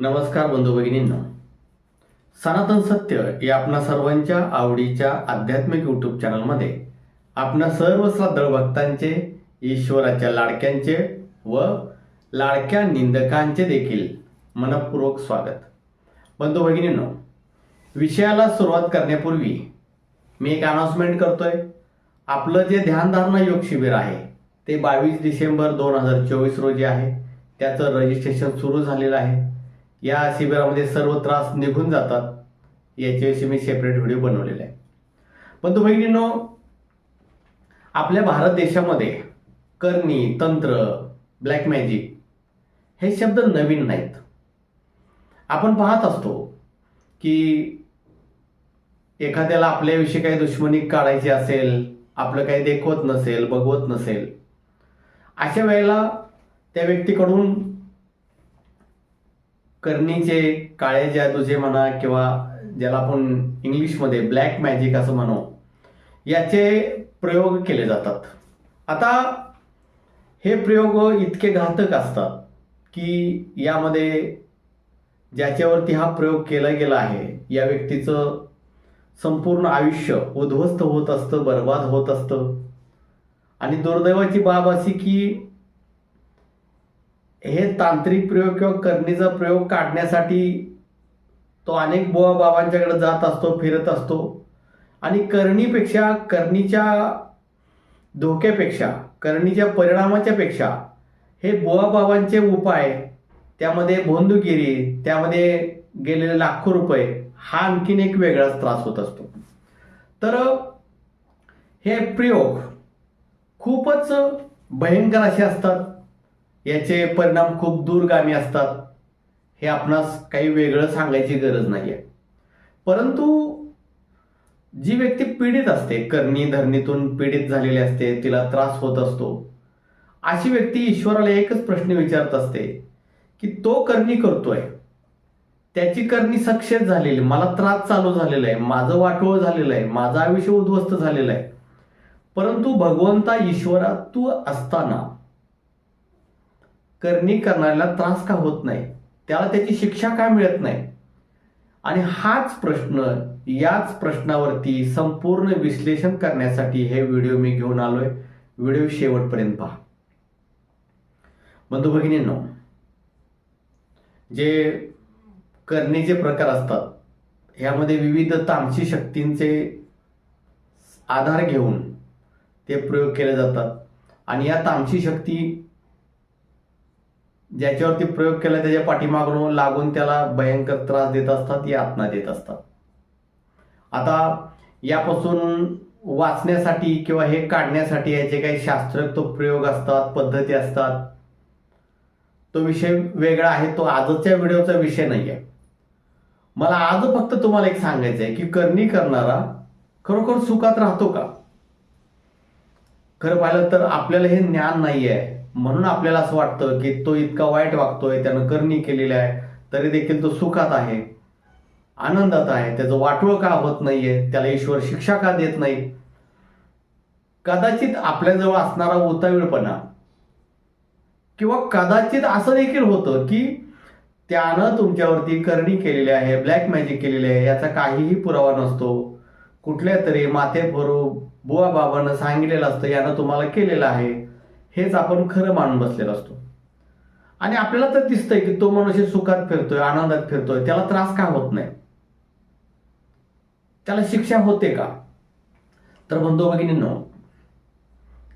नमस्कार बंधू भगिनींना. सनातन सत्य या आपणा सर्वांच्या आवडीच्या आध्यात्मिक युट्यूब चॅनलमध्ये आपणा सर्व श्रद्धळ भक्तांचे ईश्वराच्या लाडक्यांचे व लाडक्या निंदकांचे देखील मनपूर्वक स्वागत. बंधू भगिनींनो विषयाला सुरुवात करण्यापूर्वी मी एक अनाउन्समेंट करतोय. आपलं जे ध्यानधारणा योग शिबिर आहे ते बावीस डिसेंबर दोन हजार चोवीस रोजी आहे. त्याचं रजिस्ट्रेशन सुरू झालेलं आहे. या शिबिरामध्ये सर्व त्रास निघून जातात. याच्याविषयी मी सेपरेट व्हिडिओ बनवलेला आहे. पण तो बहिणींनो आपल्या भारत देशामध्ये करणी तंत्र ब्लॅक मॅजिक हे शब्द नवीन नाहीत. आपण पाहत असतो की एखाद्याला आपल्याविषयी काही दुश्मनी काढायची असेल आपलं काही देखवत नसेल बघवत नसेल अशा वेळेला त्या व्यक्तीकडून करणीचे काळे जादूचे म्हणा किंवा ज्याला आपण इंग्लिशमध्ये ब्लॅक मॅजिक असं म्हणू याचे प्रयोग केले जातात. आता हे प्रयोग इतके घातक असतात की यामध्ये ज्याच्यावरती हा प्रयोग केला गेला आहे या व्यक्तीचं संपूर्ण आयुष्य उद्ध्वस्त होत असतं बर्बाद होत असतं. आणि दुर्दैवाची बाब अशी की हे तांत्रिक प्रयोग किंवा करणीचा प्रयोग काढण्यासाठी तो अनेक बुवा बाबांच्याकडे जात असतो फिरत असतो. आणि करणीपेक्षा करणीच्या धोक्यापेक्षा करणीच्या परिणामाच्या पेक्षा हे बुवा बाबांचे उपाय त्यामध्ये भोंदूगिरी त्यामध्ये गेलेले लाखो रुपये हा आणखीन एक वेगळाच त्रास होत असतो. तर हे प्रयोग खूपच भयंकर असे असतात. याचे परिणाम खूप दूरगामी असतात. हे आपणास काही वेगळं सांगायची गरज नाही आहे परंतु जी व्यक्ती पीडित असते करणी धरणीतून पीडित झालेली असते तिला त्रास होत असतो अशी व्यक्ती ईश्वराला एकच प्रश्न विचारत असते की तो करणी करतोय. त्याची करणी सक्सेस झालेली मला त्रास चालू झालेला आहे माझं वाटोळ झालेलं आहे माझं आयुष्य उद्ध्वस्त झालेलं आहे. परंतु भगवंता ईश्वरा तू असताना करणी करणाऱ्याला त्रास का होत नाही? त्याला त्याची शिक्षा का मिळत नाही? आणि हाच प्रश्न याच प्रश्नावरती संपूर्ण विश्लेषण करण्यासाठी हे व्हिडिओ मी घेऊन आलोय. व्हिडिओ शेवटपर्यंत पहा. बंधू भगिनींनो जे करणीचे प्रकार असतात ह्यामध्ये विविध तामसी शक्तींचे आधार घेऊन ते प्रयोग केले जातात. आणि या तामसी शक्ती ज्याच्यावरती प्रयोग केला त्याच्या पाठीमागून लागून त्याला भयंकर त्रास देत असतात यातना देत असतात. आता यापासून वाचण्यासाठी किंवा हे काढण्यासाठी याचे काही शास्त्रोक्त प्रयोग असतात पद्धती असतात. तो विषय वेगळा आहे तो आजच्या व्हिडिओचा विषय नाही आहे मला आज फक्त तुम्हाला एक सांगायचं आहे की करणी करणारा खरोखर सुखात राहतो का? खरं पाहिलं तर आपल्याला हे ज्ञान नाही आहे म्हणून आपल्याला असं वाटतं की तो इतका वाईट वागतोय त्यानं करणी केलेली आहे तरी देखील तो सुखात आहे आनंदात आहे त्याचं वाटोळ का होत नाहीये त्याला ईश्वर शिक्षा का देत नाही? कदाचित आपल्याजवळ असणारा उतावीळपणा किंवा कदाचित असं देखील होतं की त्यानं तुमच्यावरती करणी केलेली आहे ब्लॅक मॅजिक केलेली आहे याचा काहीही पुरावा नसतो. कुठल्या तरी माते भरू बुवा बाबांना सांगितलेलं असतं यानं तुम्हाला केलेलं आहे. हेच आपण खरं मानून बसलेलो असतो. आणि आपल्याला तर दिसतंय की तो मनुष्य सुखात फिरतोय आनंदात फिरतोय त्याला त्रास का होत नाही? त्याला शिक्षा होते का? तर म्हणतो भगिनींनो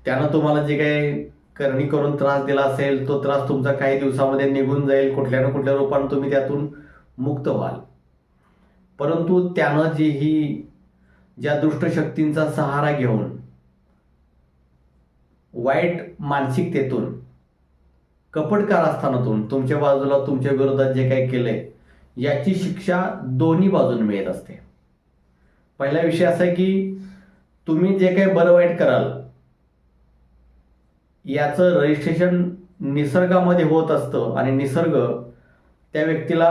त्यानं तुम्हाला जे काही करणी करून त्रास दिला असेल तो त्रास तुमचा काही दिवसामध्ये निघून जाईल कुठल्या ना कुठल्या रूपाने तुम्ही त्यातून मुक्त व्हाल. परंतु त्यानं जी ही ज्या दुष्ट शक्तींचा सहारा घेऊन वाईट मानसिकतेतून कपट कारस्थानातून तुमच्या बाजूला तुमच्या विरोधात जे काही केलंय याची शिक्षा दोन्ही बाजून मिळत असते. पहिला विषय असा आहे की तुम्ही जे काही बरं वाईट कराल याचं रजिस्ट्रेशन निसर्गामध्ये होत असतं आणि निसर्ग त्या व्यक्तीला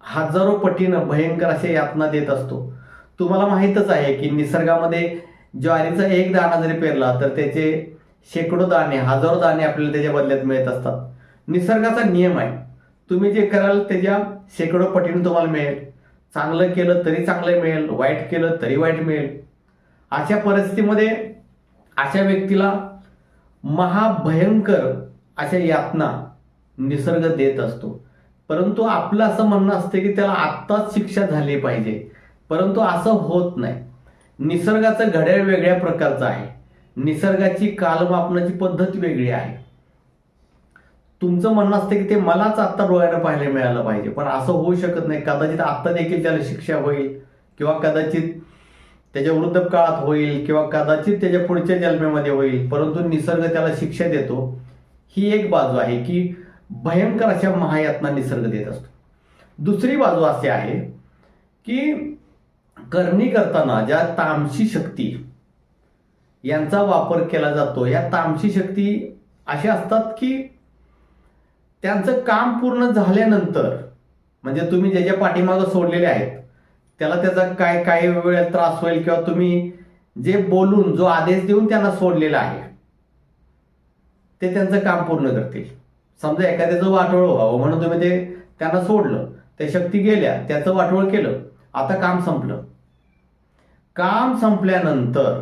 हजारो पटीनं भयंकर असे यातना देत असतो. तुम्हाला माहीतच आहे की निसर्गामध्ये ज्वारीचा एक दाणा जरी पेरला तर त्याचे शेकडो दाणे हजारो दाणे आपल्याला त्याच्या बदल्यात मिळत असतात. निसर्गाचा नियम आहे. तुम्ही जे कराल त्याच्या शेकडो पटीने तुम्हाला मिळेल. चांगलं केलं तरी चांगलं मिळेल. वाईट केलं तरी वाईट मिळेल. अशा परिस्थितीमध्ये अशा व्यक्तीला महाभयंकर अशा यातना निसर्ग देत असतो. परंतु आपलं असं म्हणणं असतं की त्याला आत्ताच शिक्षा झाली पाहिजे. परंतु असं होत नाही. निसर्गाचं घड्याळ वेगळ्या प्रकारचं आहे. निसर्गाची कालमापनाची पद्धत वेगळी आहे. तुमचं म्हणणं असतं की ते मलाच आत्ता डोळ्यानं पाहायला मिळालं पाहिजे. पण असं होऊ शकत नाही. कदाचित आत्ता देखील त्याला शिक्षा होईल किंवा कदाचित त्याच्या वृद्ध काळात होईल किंवा कदाचित त्याच्या पुढच्या जन्मेमध्ये होईल. परंतु निसर्ग त्याला शिक्षा देतो. ही एक बाजू आहे की भयंकर अशा महायातना निसर्ग देत असतो. दुसरी बाजू अशी आहे की करणी करताना ज्या तामसी शक्ती यांचा वापर केला जातो या तामसी शक्ती अशा असतात की त्यांचं काम पूर्ण झाल्यानंतर म्हणजे तुम्ही ज्याच्या पाठीमागं सोडलेले आहेत त्याला त्याचा काय काही वेळ त्रास होईल किंवा तुम्ही जे बोलून जो आदेश देऊन त्यांना सोडलेला आहे ते त्यांचं काम पूर्ण करतील. समजा एखाद्याचं वाटोळ व्हावं म्हणून तुम्ही ते त्यांना सोडलं त्या शक्ती गेल्या त्याचं वाटोळ केलं आता काम संपलं. काम संपल्यानंतर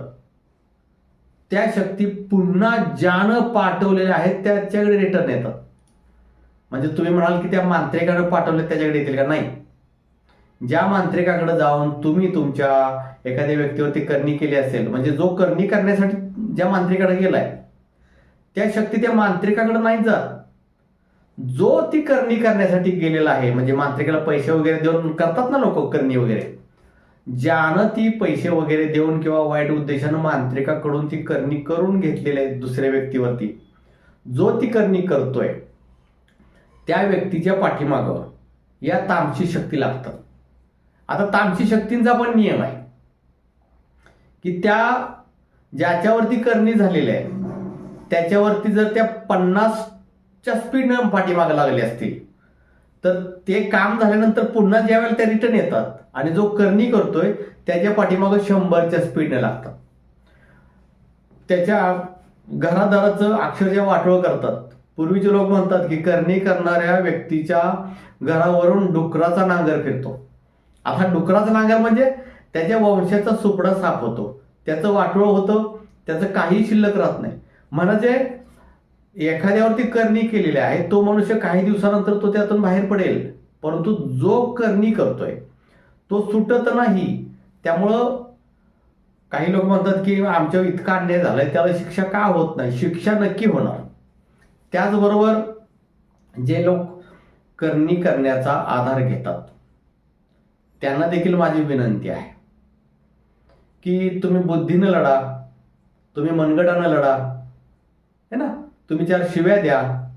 त्या शक्ती पुन्हा ज्यानं पाठवलेल्या आहेत त्याच्याकडे रिटर्न येतात. म्हणजे तुम्ही म्हणाल की त्या मांत्रिकाकडे पाठवले त्याच्याकडे येतील का? नाही. ज्या मांत्रिकाकडे जाऊन तुम्ही तुमच्या एखाद्या व्यक्तीवरती करणी केली असेल म्हणजे जो करणी करण्यासाठी ज्या मांत्रिकाकडे गेलाय त्या शक्ती त्या मांत्रिकाकडे नाही जात. जो ती करणी करण्यासाठी गेलेला आहे म्हणजे मांत्रिकाला पैसे वगैरे देऊन करतात ना लोक करणी वगैरे ज्यानं ती पैसे वगैरे देऊन किंवा वाईट उद्देशानं मांत्रिकाकडून ती करणी करून घेतलेली आहे दुसऱ्या व्यक्तीवरती. जो ती करणी करतोय त्या व्यक्तीच्या पाठीमागं या तामसी शक्ती लागतात. आता तामसी शक्तींचा पण नियम आहे की त्या ज्याच्यावरती करणी झालेली आहे त्याच्यावरती जर त्या पन्नासच्या स्पीडनं पाठीमागं लागले असतील तर ते काम झाल्यानंतर पुन्हा ज्या वेळेला त्या रिटर्न येतात आणि जो करणी करतोय त्याच्या पाठीमागं शंभरच्या स्पीडने लागतात. त्याच्या घरादाराचं अक्षरशः वाटोळ करतात. पूर्वीचे लोक म्हणतात की करणी करणाऱ्या व्यक्तीच्या घरावरून डुकराचा नांगर फिरतो. आता डुकराचा नांगर म्हणजे त्याच्या वंशाचा सुपडा साफ होतो. त्याचं वाटोळ होतं त्याचं काही शिल्लक राहत नाही. म्हणजे एखाद्यावरती करणी केलेली आहे तो मनुष्य काही दिवसानंतर तो त्यातून बाहेर पडेल परंतु जो करणी करतोय तो सुटत नाही. त्यामुळं काही लोक म्हणतात की आमच्यावर इतका अन्याय झालाय त्याला शिक्षा का होत नाही? शिक्षा नक्की होणार. त्याचबरोबर जे लोक करणी करण्याचा आधार घेतात त्यांना देखील माझी विनंती आहे की तुम्ही बुद्धीनं लढा तुम्ही मनगटानं लढा तुम्ही चार शिव्या द्या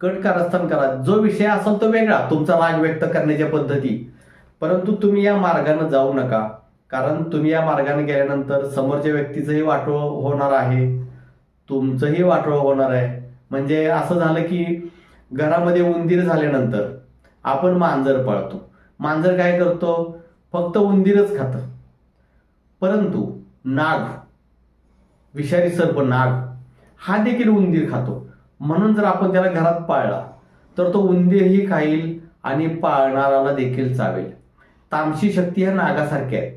कट कारस्थान करा. जो विषय असेल तो वेगळा तुमचा राग व्यक्त करण्याच्या पद्धती. परंतु तुम्ही या मार्गाने जाऊ नका कारण तुम्ही या मार्गाने गेल्यानंतर समोरच्या व्यक्तीचंही वाटोळ होणार आहे. तुमचंही वाटोळ होणार आहे. म्हणजे असं झालं की घरामध्ये उंदीर झाल्यानंतर आपण मांजर पाळतो. मांजर काय करतो? फक्त उंदीरच खातं. परंतु नाग विषारी सर्प नाग हा देखील उंदीर खातो. म्हणून जर आपण त्याला घरात पाळला तर तो उंदीरही खाईल आणि पाळणाराला देखील चावेल. तामशी शक्ती ह्या नागासारख्या आहेत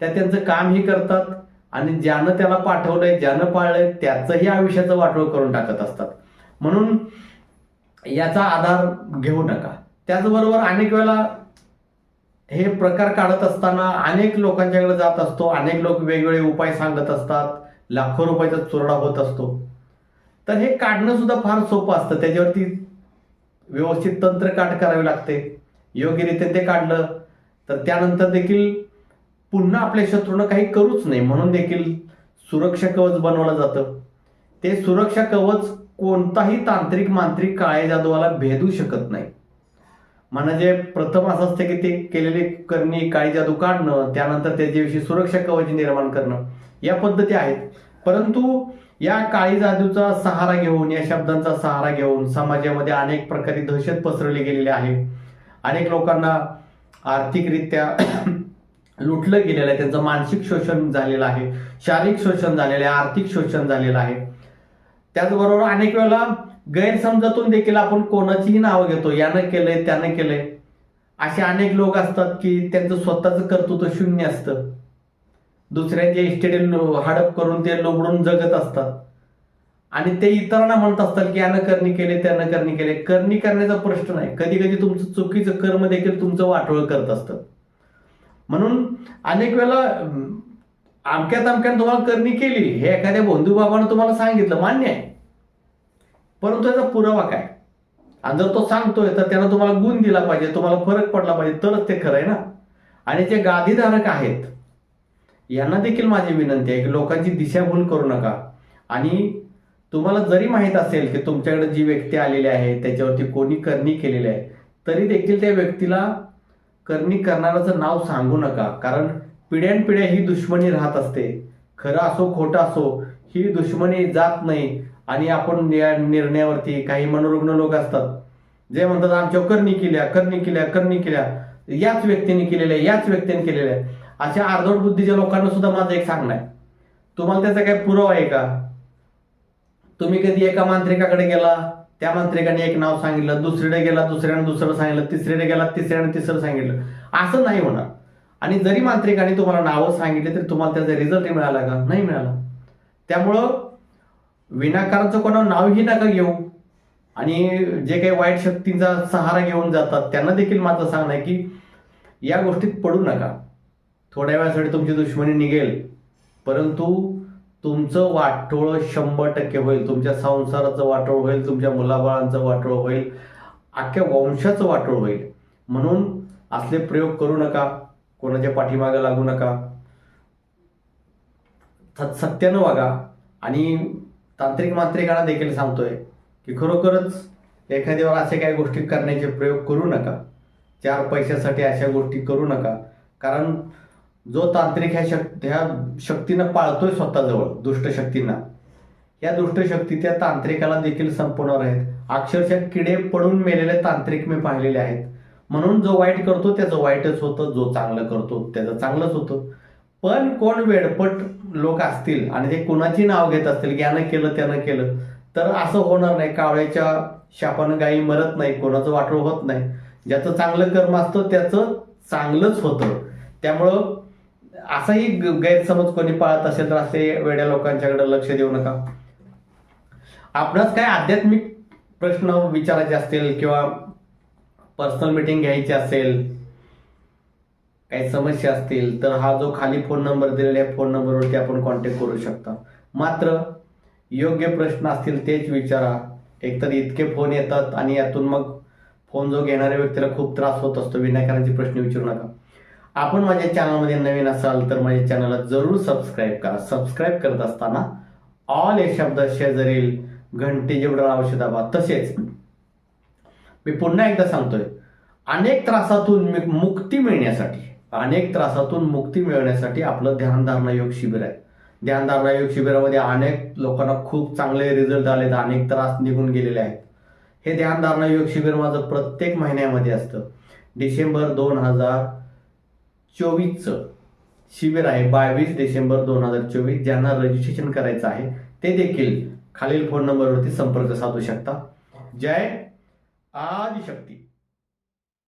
त्या त्यांचं कामही करतात आणि ज्यानं त्याला पाठवलंय ज्यानं पाळलंय त्याचंही आयुष्याचं वाटोळ करून टाकत असतात. म्हणून याचा आधार घेऊ नका. त्याचबरोबर अनेक वेळेला हे प्रकार काढत असताना अनेक लोकांच्याकडे जात असतो. अनेक लोक वेगवेगळे उपाय सांगत असतात. लाखो रुपयाचा चुरडा होत असतो. तर हे काढणं सुद्धा फार सोपं असतं. त्याच्यावरती व्यवस्थित तंत्र काट करावे लागते. योग्यरीत्या ते काढलं तर त्यानंतर देखील पुन्हा आपल्या शत्रूनं काही करूच नाही. म्हणून देखील सुरक्षा कवच बनवलं जातं. ते सुरक्षा कवच कोणताही तांत्रिक मांत्रिक काळे जादूवाला भेदू शकत नाही. म्हणजे प्रथम असं असतं की ते केलेले करणे काळी जादू काढणं त्यानंतर त्याच्याविषयी सुरक्षा कवच निर्माण करणं या पद्धती आहेत. परंतु या काळी जादूचा सहारा घेऊन या शब्दांचा सहारा घेऊन समाजामध्ये अनेक प्रकारे दहशत पसरली गेलेली आहे. अनेक लोकांना आर्थिकरित्या लुटलं गेलेलं आहे. त्यांचं मानसिक शोषण झालेलं आहे. शारीरिक शोषण झालेलं आहे. आर्थिक शोषण झालेलं आहे. त्याचबरोबर अनेक वेळेला गैरसमजातून देखील आपण कोणाचीही नावं घेतो. यानं केलंय त्यानं केलंय. असे अनेक लोक असतात की त्यांचं स्वतःचं कर्तृत्व शून्य असतं. दुसऱ्यांच्या इस्टेट हडप करून ते लोबडून जगत असतात. आणि ते इतरांना म्हणत असतात की यानं करणी केले त्यानं करणी केले. करणी करण्याचा प्रश्न नाही. कधी कधी तुमचं चुकीचं कर्म देखील तुमचं वाटोळ करत असतं. म्हणून अनेक वेळेला अं, अमक्यात तुम्हाला करणी केली हे एखाद्या बंधुबाबानं तुम्हाला सांगितलं मान्य आहे. परंतु याचा पुरावा काय? आणि जर तो सांगतोय तर त्यानं तुम्हाला गुण दिला पाहिजे तुम्हाला फरक पडला पाहिजे तरच ते खरं आहे ना? आणि जे गादीधारक आहेत यांना देखील माझी विनंती आहे की लोकांची दिशाभूल करू नका. आणि तुम्हाला जरी माहीत असेल की तुमच्याकडे जी व्यक्ती आलेली आहे त्याच्यावरती कोणी करणी केलेली आहे तरी देखील त्या व्यक्तीला करणी करणाऱ्याचं नाव सांगू नका. कारण पिढ्यानपिढ्या ही दुश्मनी राहत असते. खरं असो खोटं असो ही दुश्मनी जात नाही. आणि आपण या निर्णयावरती काही मनोरुग्ण लोक असतात जे म्हणतात आमच्या करणी केल्या करणी केल्या करणी केल्या. याच व्यक्तीने केलेल्या याच व्यक्तीने केलेल्या. आहे अशा अर्धवट बुद्धीच्या लोकांना सुद्धा माझं एक सांगणं आहे. तुम्हाला त्याचा काही पुरावा आहे का? तुम्ही कधी एका मांत्रिकाकडे गेला त्या मांत्रिकाने एक नाव सांगितलं दुसरीकडे गेला दुसऱ्याने दुसरं सांगितलं तिसरीकडे गेला तिसऱ्याने तिसरं सांगितलं. असं नाही होणार. आणि जरी मांत्रिकाने तुम्हाला नावं सांगितले तरी तुम्हाला त्याचा रिझल्ट मिळाला का? नाही मिळाला. त्यामुळं विनाकारांचं कोणा नावही नका घेऊ. आणि जे काही वाईट शक्तींचा सहारा घेऊन जातात त्यांना देखील माझं सांगणं आहे की या गोष्टीत पडू नका. थोड्या वेळासाठी तुमची दुश्मनी निघेल. परंतु तुमचं वाटोळ शंभर टक्के होईल. तुमच्या संसाराचं वाटोळ होईल तुमच्या मुलाबाळांचं वाटोळ होईल अख्ख्या वंशाचं वाटोळ होईल. म्हणून असले प्रयोग करू नका. कोणाच्या पाठीमागे लागू नका. सत्यानं वागा. आणि तांत्रिक मांत्रिकांना देखील सांगतोय की खरोखरच एखाद्यावर असे काही गोष्टी करण्याचे प्रयोग करू नका. चार पैशासाठी अशा गोष्टी करू नका. कारण जो तांत्रिक ह्या शक्ती ह्या शक्तीनं पाळतोय स्वतःजवळ दुष्ट शक्तींना. या दुष्ट शक्ती त्या तांत्रिकाला देखील संपवणार आहेत. अक्षरशः किडे पडून मेलेले तांत्रिक मी पाहिलेले आहेत. म्हणून जो वाईट करतो त्याचं वाईटच होतं. जो चांगलं करतो त्याचं चांगलंच होतं. पण कोण वेडपट लोक असतील आणि ते कोणाची नाव घेत असतील की यानं केलं त्यानं केलं तर असं होणार नाही. कावळ्याच्या शापानं गायी मरत नाही कोणाचं वाटोळ होत नाही. ज्याचं चांगलं कर्म असतं त्याचं चांगलंच होतं. त्यामुळं असाही गैरसमज कोणी पाळत असेल तर असे वेड्या लोकांच्याकडे लक्ष देऊ नका. आपणास काय आध्यात्मिक प्रश्न विचारायचे असतील किंवा पर्सनल मीटिंग घ्यायची असेल काही समस्या असतील तर हा जो खाली फोन नंबर दिलेला आहे फोन नंबरवरती आपण कॉन्टॅक्ट करू शकता. मात्र योग्य प्रश्न असतील तेच विचारा. एकतर इतके फोन येतात आणि यातून मग फोन जो घेणाऱ्या व्यक्तीला खूप त्रास होत असतो विनाकारांचे प्रश्न विचारू नका. आपण माझ्या चॅनलमध्ये नवीन असाल तर माझ्या चॅनलला जरूर सबस्क्राईब करा. सबस्क्राईब करत असताना ऑल हे शब्द शेजारील घंटे जेवढं आवश्यक दाबा तसेच मी पुन्हा एकदा सांगतोय अनेक त्रासातून मुक्ती मिळण्यासाठी अनेक त्रासातून मुक्ती मिळवण्यासाठी आपलं ध्यानधारणा योग शिबिर आहे. ध्यानधारणा योग शिबिरामध्ये अनेक लोकांना खूप चांगले रिझल्ट आलेत अनेक त्रास निघून गेलेले आहेत. हे ध्यानधारणा योग शिबिर माझं प्रत्येक महिन्यामध्ये असतं. डिसेंबर दोन हजार चोवीसचं शिबिर आहे बावीस डिसेंबर दोन हजार चोवीस ज्यांना रजिस्ट्रेशन करायचं आहे ते देखील खालील फोन नंबरवरती संपर्क साधू शकता. जय आदिशक्ती.